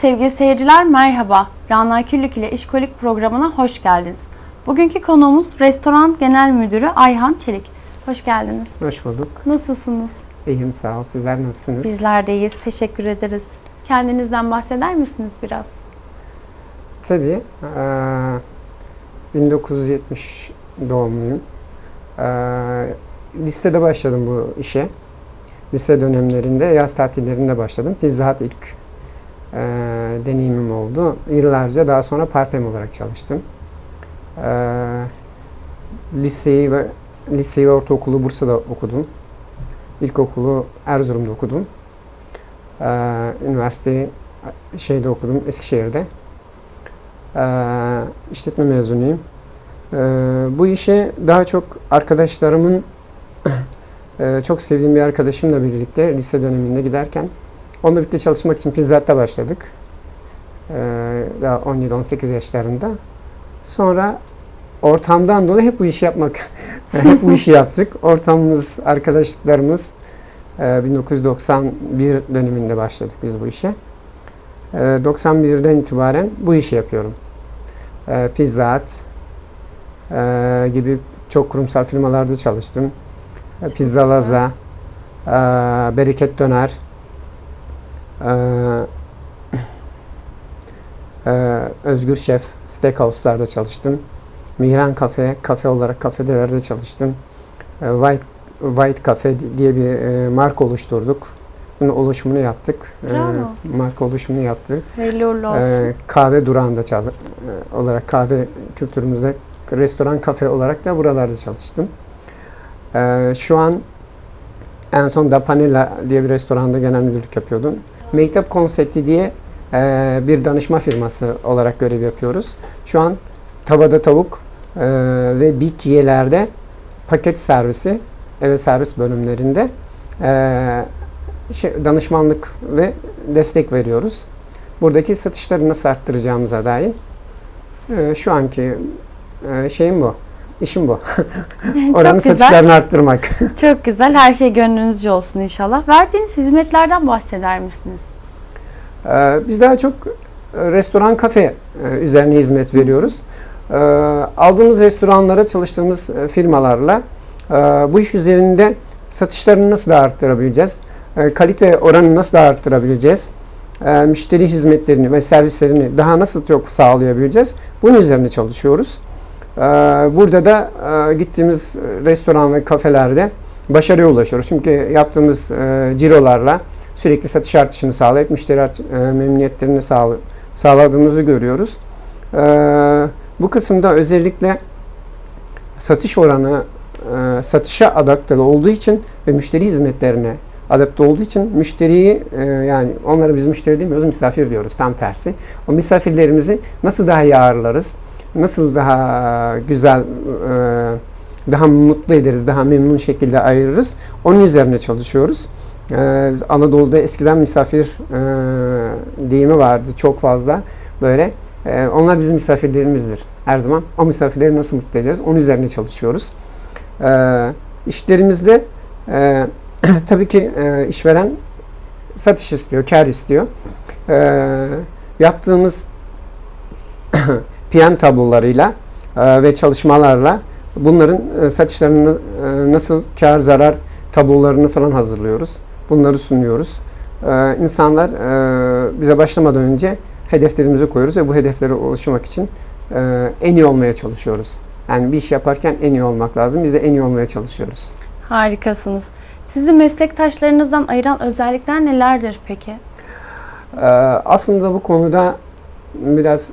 Sevgili seyirciler merhaba. Rana Küllük ile İşkolik programına hoş geldiniz. Bugünkü konuğumuz Restoran Genel Müdürü Ayhan Çelik. Hoş geldiniz. Hoş bulduk. Nasılsınız? İyiyim sağ ol. Sizler nasılsınız? Bizler de iyiyiz. Teşekkür ederiz. Kendinizden bahseder misiniz biraz? Tabii. eee, 1970 doğumluyum. Eee, lisede başladım bu işe. Lise dönemlerinde, yaz tatillerinde başladım. Pizza Hut ilk eee, deneyimim oldu. Yıllarca daha sonra part-time olarak çalıştım. Eee, liseyi ve liseyi ve ortaokulu Bursa'da okudum. İlkokulu Erzurum'da okudum. Eee üniversiteyi şeyde okudum, Eskişehir'de. Eee işletme mezunuyum. Eee, bu işe daha çok arkadaşlarımın eee, çok sevdiğim bir arkadaşımla birlikte lise döneminde giderken onunla birlikte çalışmak için Pizza Hut'ta başladık. Daha 17-18 yaşlarında. Sonra ortamdan dolayı hep bu işi yapmak, hep bu işi yaptık. Ortamımız, arkadaşlıklarımız eee, 1991 döneminde başladık biz bu işe. Eee, 91'den itibaren bu işi yapıyorum. Eee, Pizza Hut eee, gibi çok kurumsal firmalarda çalıştım. Eee, Pizza Laza, eee, Bereket Döner, Özgür Şef, Steakhouse'larda çalıştım. Mihran Kafe, kafe olarak kafelerde çalıştım. Eee, White White Cafe diye bir eee, marka oluşturduk. Bunun oluşumunu yaptık. Bravo. marka oluşumunu yaptık. Hayırlı uğurlu olsun. Ee, kahve durağında çal e, olarak kahve kültürümüzde restoran kafe olarak da buralarda çalıştım. Ee, şu an en son Da Panella diye bir restoranda genel müdürlük yapıyordum. Mektep konsepti diye e, bir danışma firması olarak görev yapıyoruz. Şu an tavada tavuk e, ve Bikiye'lerde paket servisi, eve servis bölümlerinde e, şey, danışmanlık ve destek veriyoruz. Buradaki satışları nasıl arttıracağımıza dair e, şu anki e, şeyim bu. İşim bu. Oranın güzel. satışlarını arttırmak. Çok güzel. Her şey gönlünüzce olsun inşallah. Verdiğiniz hizmetlerden bahseder misiniz? Ee, Biz daha çok e, restoran kafe e, üzerine hizmet veriyoruz. Ee, Aldığımız restoranlara çalıştığımız e, firmalarla e, bu iş üzerinde satışlarını nasıl daha arttırabileceğiz? E, Kalite oranını nasıl daha arttırabileceğiz? E, Müşteri hizmetlerini ve servislerini daha nasıl çok sağlayabileceğiz? Bunun üzerine çalışıyoruz. Ee, Burada da e, gittiğimiz restoran ve kafelerde başarıya ulaşıyoruz. Çünkü yaptığımız e, cirolarla sürekli satış artışını sağlayıp müşteri e, memnuniyetlerini sağla- sağladığımızı görüyoruz. Ee, Bu kısımda özellikle satış oranı satışa adapte olduğu için ve müşteri hizmetlerine adapte olduğu için müşteriyi yani onlara biz müşteri demiyoruz misafir diyoruz tam tersi. O misafirlerimizi nasıl daha iyi ağırlarız? Nasıl daha güzel e, daha mutlu ederiz, daha memnun şekilde ayırırız. Onun üzerine çalışıyoruz. Ee, Anadolu'da eskiden misafir e, deyimi vardı çok fazla böyle. E, onlar bizim misafirlerimizdir her zaman. O misafirleri nasıl mutlu ederiz? Onun üzerine çalışıyoruz. E, işlerimizde e, tabii ki e, işveren satış istiyor, kar istiyor. E, yaptığımız PM tablolarıyla e, ve çalışmalarla bunların e, satışlarını e, nasıl kar zarar tablolarını falan hazırlıyoruz. Bunları sunuyoruz. İnsanlar bize başlamadan önce hedeflerimizi koyuyoruz ve bu hedeflere ulaşmak için en iyi olmaya çalışıyoruz. Yani bir iş yaparken en iyi olmak lazım. Biz de en iyi olmaya çalışıyoruz. Harikasınız. Sizi meslektaşlarınızdan ayıran özellikler nelerdir peki? Aslında bu konuda biraz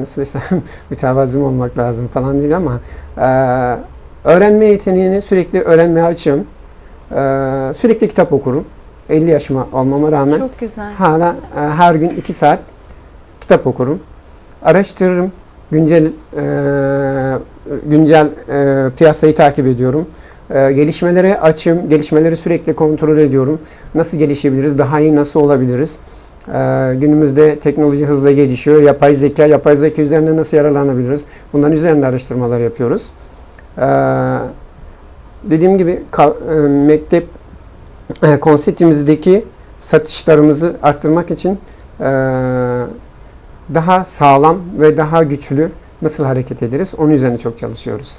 nasıl desem mütevazım olmak lazım falan değil ama e, öğrenme yeteneğini sürekli öğrenmeye açığım. E, sürekli kitap okurum. 50 yaşıma olmama rağmen Çok güzel. hala e, her gün 2 saat kitap okurum. Araştırırım. Güncel e, güncel e, piyasayı takip ediyorum. E, gelişmelere açım, gelişmeleri sürekli kontrol ediyorum. Nasıl gelişebiliriz, daha iyi nasıl olabiliriz? E, günümüzde teknoloji hızla gelişiyor. Yapay zeka, yapay zeka üzerinde nasıl yararlanabiliriz? Bunların üzerinde araştırmalar yapıyoruz. E, dediğim gibi e, mektep e, konseptimizdeki satışlarımızı arttırmak için e, daha sağlam ve daha güçlü nasıl hareket ederiz onun üzerine çok çalışıyoruz.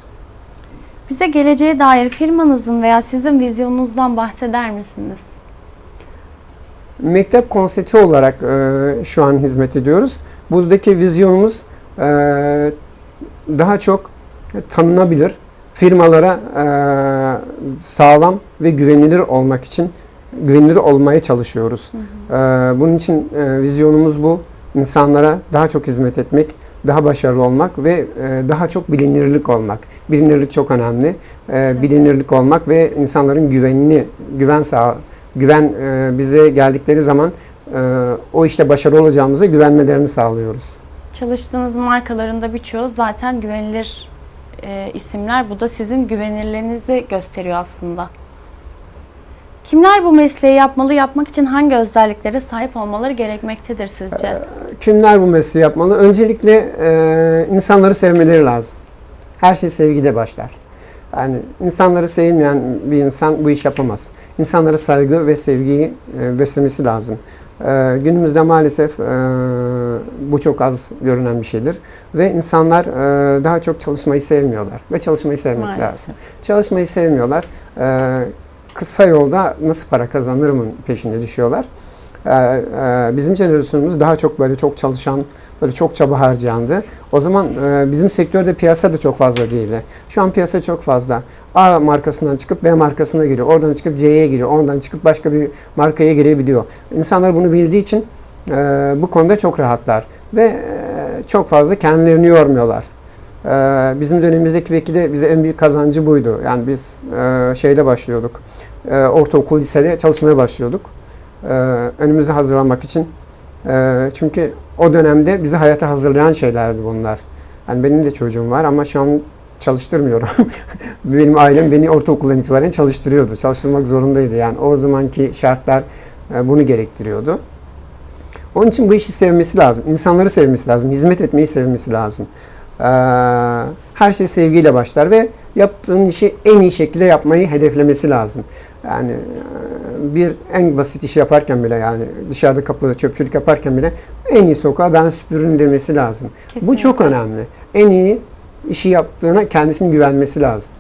Bize geleceğe dair firmanızın veya sizin vizyonunuzdan bahseder misiniz? Mektep konsepti olarak e, şu an hizmet ediyoruz. Buradaki vizyonumuz e, daha çok tanınabilir firmalara e, sağlam ve güvenilir olmak için güvenilir olmaya çalışıyoruz. E, bunun için e, vizyonumuz bu. İnsanlara daha çok hizmet etmek, daha başarılı olmak ve e, daha çok bilinirlik olmak. Bilinirlik çok önemli. E, bilinirlik olmak ve insanların güvenini, güven sağ, güven e, bize geldikleri zaman e, o işte başarılı olacağımıza güvenmelerini sağlıyoruz. Çalıştığınız markalarında birçoğu zaten güvenilir e, isimler. Bu da sizin güvenilirliğinizi gösteriyor aslında. Kimler bu mesleği yapmalı, yapmak için hangi özelliklere sahip olmaları gerekmektedir sizce? Kimler bu mesleği yapmalı? Öncelikle e, insanları sevmeleri lazım. Her şey sevgide başlar. Yani insanları sevmeyen bir insan bu iş yapamaz. İnsanlara saygı ve sevgiyi e, beslemesi lazım. E, günümüzde maalesef e, bu çok az görünen bir şeydir. Ve insanlar e, daha çok çalışmayı sevmiyorlar. Ve çalışmayı sevmesi Maalesef. lazım. Çalışmayı sevmiyorlar. E, kısa yolda nasıl para kazanırımın peşinde düşüyorlar. Ee, e, bizim jenerasyonumuz daha çok böyle çok çalışan, böyle çok çaba harcayandı. O zaman e, bizim sektörde piyasa da çok fazla değil. Şu an piyasa çok fazla. A markasından çıkıp B markasına giriyor. Oradan çıkıp C'ye giriyor. Oradan çıkıp başka bir markaya girebiliyor. İnsanlar bunu bildiği için e, bu konuda çok rahatlar. Ve çok fazla kendilerini yormuyorlar. Bizim dönemimizdeki belki de bize en büyük kazancı buydu. Yani biz e, şeyde başlıyorduk. Ortaokul, lisede çalışmaya başlıyorduk. E, önümüzü hazırlamak için. E, çünkü o dönemde bizi hayata hazırlayan şeylerdi bunlar. Yani benim de çocuğum var ama şu an çalıştırmıyorum. benim ailem beni ortaokuldan itibaren çalıştırıyordu. Çalıştırmak zorundaydı. Yani o zamanki şartlar e, bunu gerektiriyordu. Onun için bu işi sevmesi lazım. İnsanları sevmesi lazım. Hizmet etmeyi sevmesi lazım. Her şey sevgiyle başlar ve yaptığın işi en iyi şekilde yapmayı hedeflemesi lazım. Yani e, bir en basit işi yaparken bile yani dışarıda kapıda çöpçülük yaparken bile en iyi sokağa ben süpürürüm demesi lazım. Bu çok Kesinlikle. önemli. En iyi işi yaptığına kendisinin güvenmesi lazım.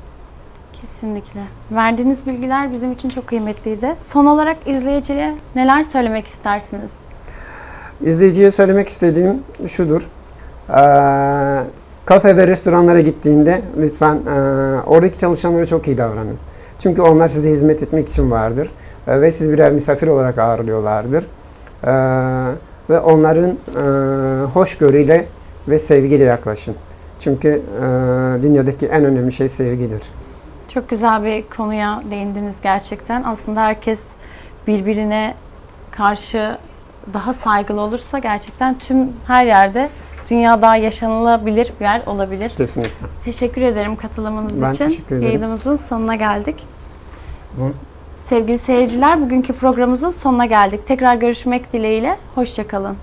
Kesinlikle. Verdiğiniz bilgiler bizim için çok kıymetliydi. Son olarak izleyiciye neler söylemek istersiniz? İzleyiciye söylemek istediğim şudur. Ee, kafe ve restoranlara gittiğinde lütfen e, oradaki çalışanlara çok iyi davranın. Çünkü onlar size hizmet etmek için vardır. E, ve sizi birer misafir olarak ağırlıyorlardır. E, ve onların e, hoşgörüyle ve sevgiyle yaklaşın. Çünkü e, dünyadaki en önemli şey sevgidir. Çok güzel bir konuya değindiniz gerçekten. Aslında herkes birbirine karşı daha saygılı olursa gerçekten tüm her yerde dünya daha yaşanılabilir bir yer olabilir. Kesinlikle. Teşekkür ederim katılımınız Ben için. teşekkür ederim. Yayınımızın sonuna geldik. Bu- Sevgili seyirciler, bugünkü programımızın sonuna geldik. Tekrar görüşmek dileğiyle. Hoşçakalın.